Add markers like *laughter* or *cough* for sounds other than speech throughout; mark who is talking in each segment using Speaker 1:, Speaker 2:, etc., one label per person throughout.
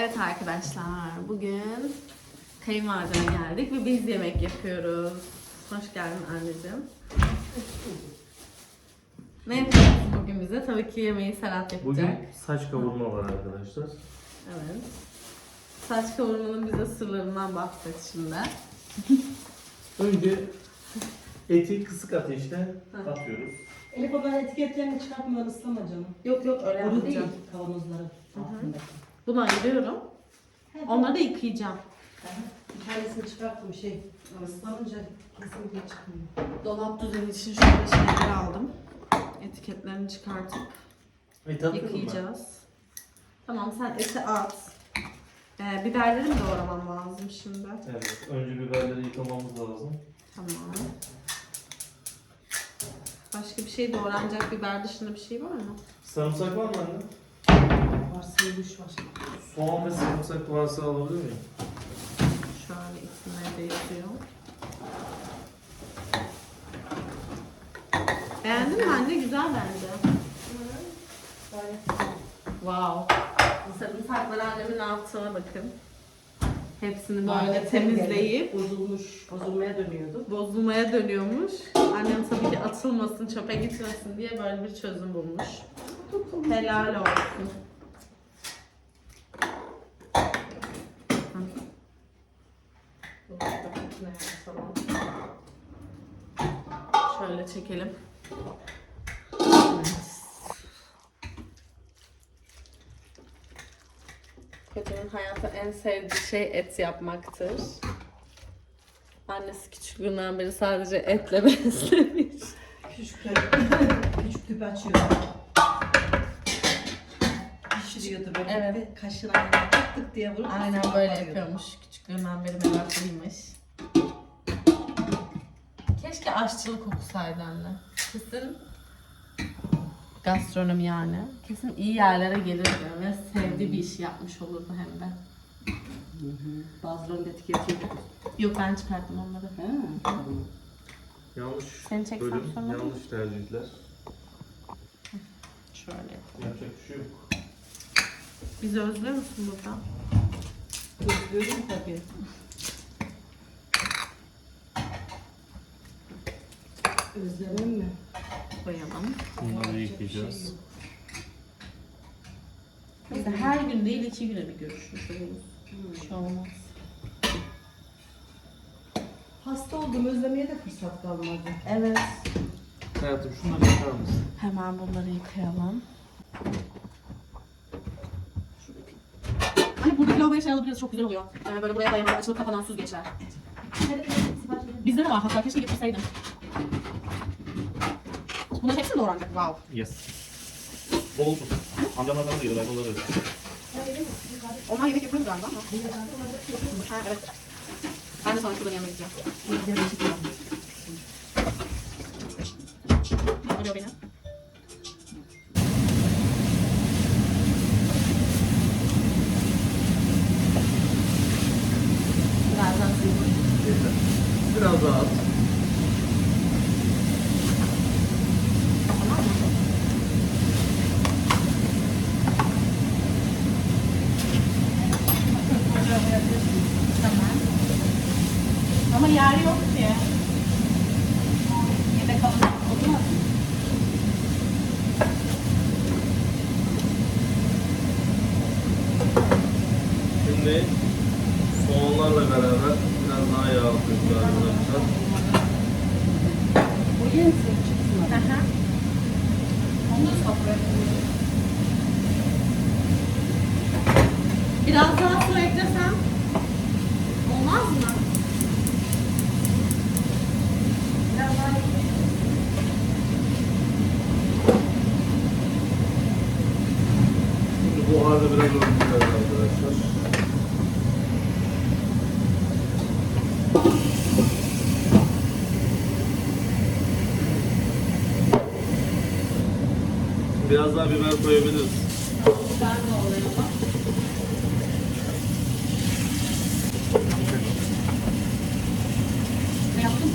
Speaker 1: Evet arkadaşlar, bugün kayınvalideme geldik ve biz yemek yapıyoruz. Hoş geldin anneciğim. Ne yapacaksın bugün bize? Tabii ki yemeği Serhat yapacak.
Speaker 2: Bugün saç kavurma var arkadaşlar.
Speaker 1: Evet. Saç kavurmanın bize sırlarından bahset şimdi.
Speaker 2: Önce eti kısık ateşte
Speaker 1: Hı.
Speaker 2: atıyoruz.
Speaker 3: Elif o ben etiketlerini çıkartmadan ıslama canım.
Speaker 1: Yok yok öyle
Speaker 3: Onu değil
Speaker 1: yapacağım.
Speaker 3: kavanozları altındaki.
Speaker 1: Bunu ayırıyorum. Onları da yıkayacağım.
Speaker 3: Bir tanesini çıkarttım şey. Islanınca kesinlikle çıkmıyor.
Speaker 1: Dolap düzeni için şöyle şeyler aldım. Etiketlerini çıkartıp
Speaker 2: Et attın mı?
Speaker 1: yıkayacağız. Tamam sen eti at. Ee, biberleri mi doğramam lazım şimdi?
Speaker 2: Evet. Önce biberleri yıkamamız lazım.
Speaker 1: Tamam. Başka bir şey doğranacak biber dışında bir şey var mı?
Speaker 2: Sarımsak var mı anne?
Speaker 3: Var sıyırmış var.
Speaker 2: Soğan ve sarımsak varsa alabilir miyim?
Speaker 1: Şöyle isimleri de yazıyor. Beğendin mi anne? Güzel bence. Wow. Sarımsakları annemin ne yaptığına bakın. Hepsini böyle
Speaker 3: Marketten
Speaker 1: temizleyip
Speaker 3: Bozulmuş, bozulmaya dönüyordu.
Speaker 1: bozulmaya dönüyormuş. Annem tabii ki atılmasın, çöpe gitmesin diye böyle bir çözüm bulmuş. Helal olsun. Hı. Şöyle çekelim. Kadının hayatta en sevdiği şey et yapmaktır. Annesi küçüklüğünden beri sadece etle *laughs* beslemiş.
Speaker 3: Küçük *laughs* küçük tüp açıyordu. Pişiriyordu böyle.
Speaker 1: Evet.
Speaker 3: Kaşığına tık tık diye vurup
Speaker 1: Aynen böyle yapıyormuş. Küçüklüğünden beri meraklıymış. Aşçılık okusaydı anne. Kesin gastronomi yani. Kesin iyi yerlere gelirdi ve sevdiği bir işi yapmış olurdu hem de.
Speaker 3: Bazılarının da etiketi yok.
Speaker 1: Ben çıkarttım onları.
Speaker 3: Ha, tamam.
Speaker 2: Yanlış
Speaker 1: Seni çeksem
Speaker 2: bölüm,
Speaker 1: sonra.
Speaker 2: yanlış tercihler.
Speaker 1: Şöyle yapalım.
Speaker 2: Yapacak bir şey yok.
Speaker 1: Bizi özlüyor musun burada?
Speaker 3: Özlüyorum tabii. Özlemem mi?
Speaker 1: Koyalım.
Speaker 2: Bunları yıkayacağız.
Speaker 1: Biz de her gün değil iki güne bir görüşmüş oluruz. Bir şey olmaz.
Speaker 3: Hasta oldum özlemeye de fırsat kalmadı.
Speaker 1: Evet.
Speaker 2: Hayatım şunları yıkar mısın?
Speaker 1: Hemen bunları yıkayalım. Hani buradaki lavaboya şey alabiliriz çok güzel oluyor. Ee, böyle buraya dayanan açılıp kapanan süzgeçler. Bizde de var hatta keşke getirseydim. Bunların hepsi mi doğranacak? Wow.
Speaker 2: Yes. Bol Amcamlardan da yiyorlar. Onları
Speaker 1: Onlar yemek yapıyoruz galiba ama. Ha, evet. Ben de sonra şuradan yemek yiyeceğim. Ne oluyor benim? Birazdan
Speaker 2: Biraz daha at.
Speaker 1: Tamam mı? Tamam. Ama yer yok ki. Yedek alın. Oturmaz.
Speaker 2: Şimdi soğanlarla beraber biraz daha yağ atıyoruz arkadaşlar.
Speaker 1: Sofraya koyuyorum. Biraz daha su eklesem olmaz mı? Biraz daha
Speaker 2: Şimdi bu harda biraz öldüreceğiz arkadaşlar. Daha biber koyabiliriz.
Speaker 1: Ben de olayım. Ne yaptın?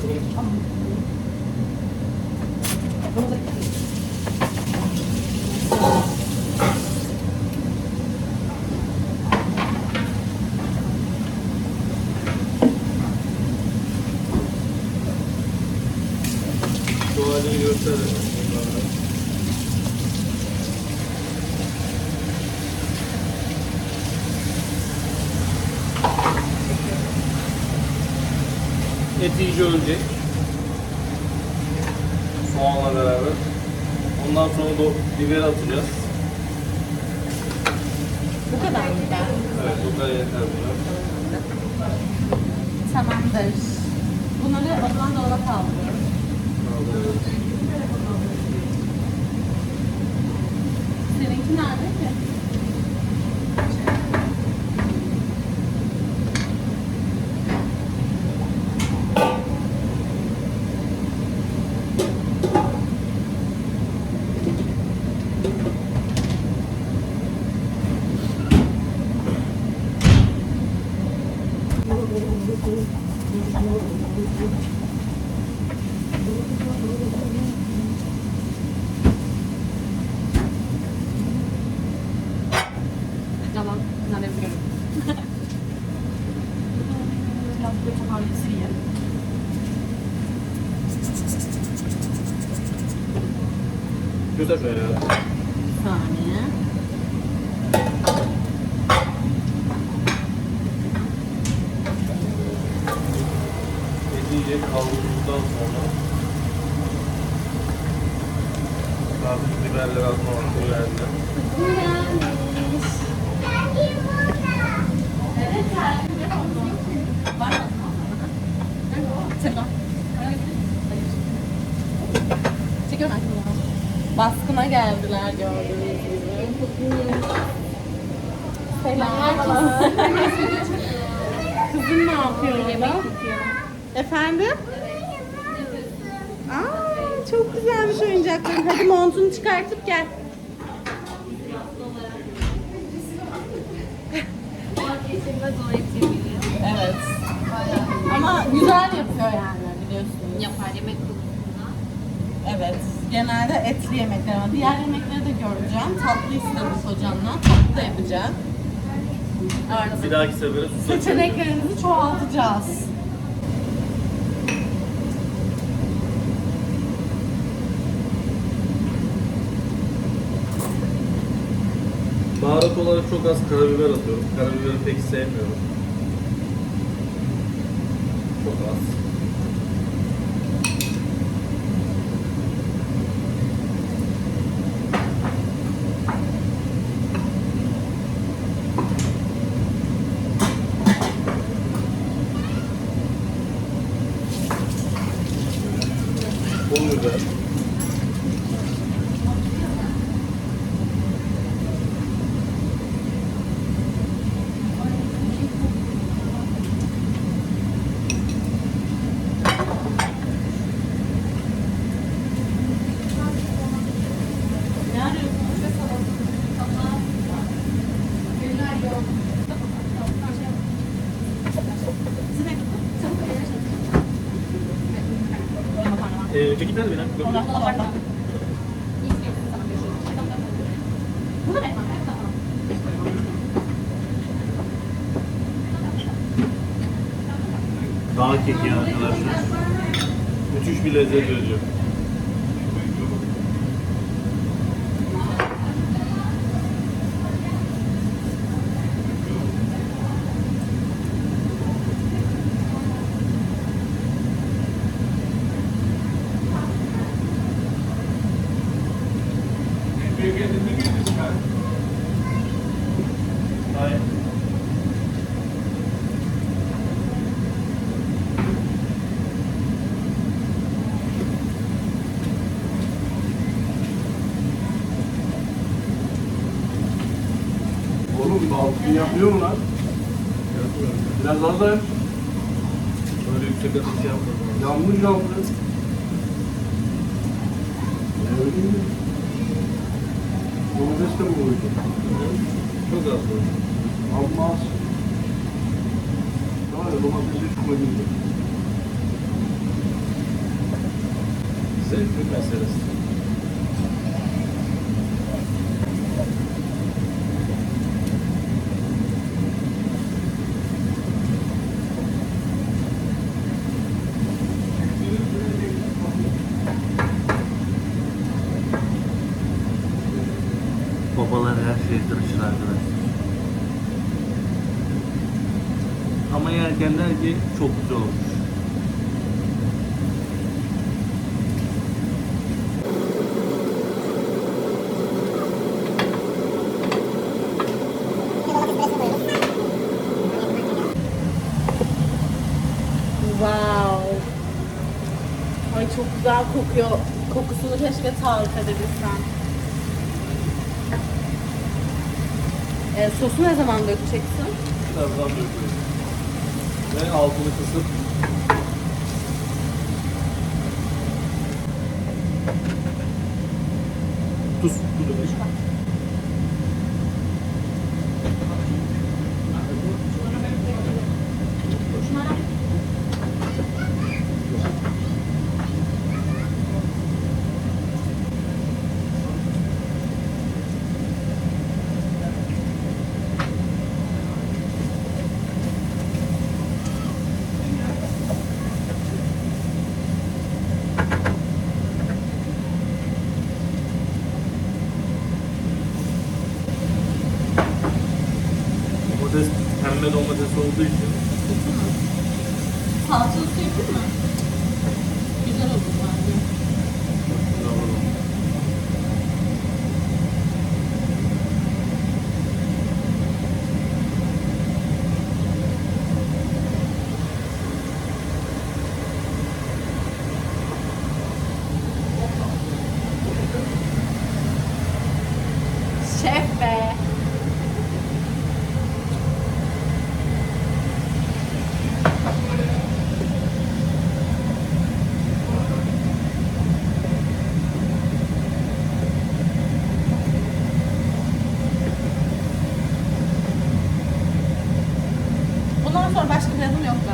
Speaker 2: 조금 Et iyice ölecek. Soğanla beraber. Ondan sonra da biber atacağız.
Speaker 1: Bu kadar mı?
Speaker 2: Evet, bu kadar yeter buna.
Speaker 1: Tamamdır. Bunları zaman dolaba kaldırıyorum.
Speaker 2: Kaldırıyoruz.
Speaker 1: Seninki nerede ki? Tamam. Bunları yapıyorum. Biraz da tabancası yiyelim.
Speaker 2: Göster şöyle ya.
Speaker 1: Bir saniye.
Speaker 2: Et iyice kavrulduktan sonra artık biberleri atma vakti geldi.
Speaker 1: Baskına geldiler gördüğünüz gibi. Selam. Kızım ne yapıyor orada? Efendim? Aa, çok güzelmiş oyuncakların. Hadi montunu çıkartıp gel. Evet. Ama güzel yapıyor yani biliyorsunuz.
Speaker 4: Yapar yemek konusunda.
Speaker 1: Evet. Genelde etli yemekler ama diğer yemekleri de göreceğim. Tatlı istemiş hocamla. Tatlı da yapacağım.
Speaker 2: Bir
Speaker 1: Artık
Speaker 2: dahaki sefere sus açıyorum.
Speaker 1: seçeneklerimizi çoğaltacağız.
Speaker 2: Baharat olarak çok az karabiber atıyorum. Karabiberi pek sevmiyorum. Çok az. Dağ keki arkadaşlar. Müthiş bir lezzet veriyor.
Speaker 5: Oğlum balkon yapıyor mu lan? Biraz az aç.
Speaker 2: Böyle yüksek ateş yapmadım.
Speaker 5: Yanmış yandı. Ne bileyim. Domates de mi koydum?
Speaker 2: Çok az
Speaker 5: koydum. Almaz. Daha ya domatesi
Speaker 2: hiç koymuyorum. ser assim. Der ki çok güzel olmuş.
Speaker 1: Wow. Ay çok güzel kokuyor. Kokusunu keşke tarif edebilsem. E, sosu ne zaman dökeceksin?
Speaker 2: Birazdan döküyoruz. Ve altını kısıp tuz, tuz ödemiş.
Speaker 1: organização do Egito.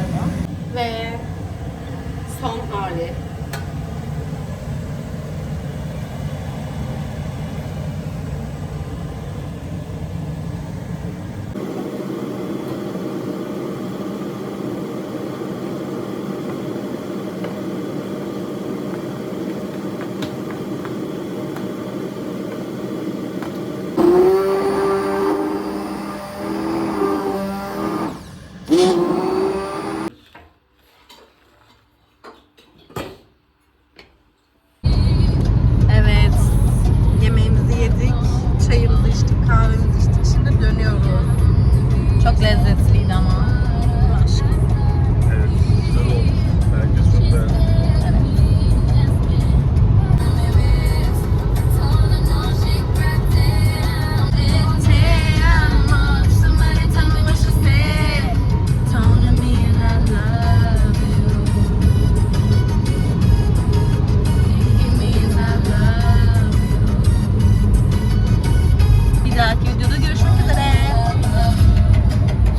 Speaker 1: Galiba. Ve son hali.